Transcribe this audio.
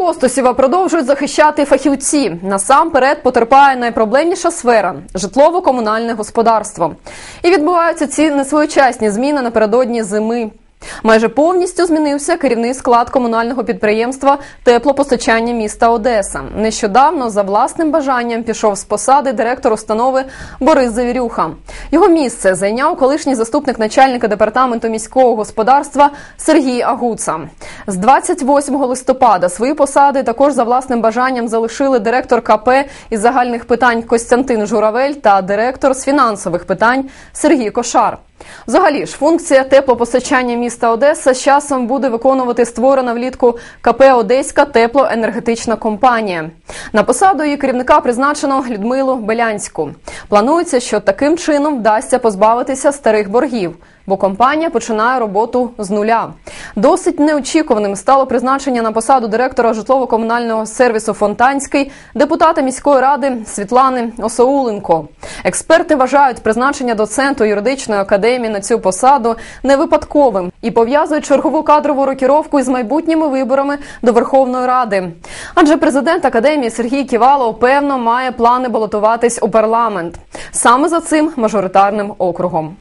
Костосіва продовжують захищати фахівці. Насамперед потерпає найпроблемніша сфера житлово-комунальне господарство. І відбуваються ці несвоєчасні зміни напередодні зими. Майже повністю змінився керівний склад комунального підприємства теплопостачання міста Одеса. Нещодавно за власним бажанням пішов з посади директор установи Борис Завірюха. Його місце зайняв колишній заступник начальника департаменту міського господарства Сергій Агуца. З 28 листопада свої посади також за власним бажанням залишили директор КП із загальних питань Костянтин Журавель та директор з фінансових питань Сергій Кошар. Взагалі ж функція теплопостачання міста Одеса з часом буде виконувати створена влітку КП Одеська теплоенергетична компанія. На посаду її керівника призначено Людмилу Белянську. Планується, що таким чином вдасться позбавитися старих боргів, бо компанія починає роботу з нуля. Досить неочікуваним стало призначення на посаду директора житлово-комунального сервісу Фонтанський депутата міської ради Світлани Осоуленко. Експерти вважають призначення доценту юридичної академії на цю посаду не випадковим і пов'язують чергову кадрову рокіровку із майбутніми виборами до Верховної Ради. Адже президент академії Сергій Ківалов певно має плани балотуватись у парламент саме за цим мажоритарним округом.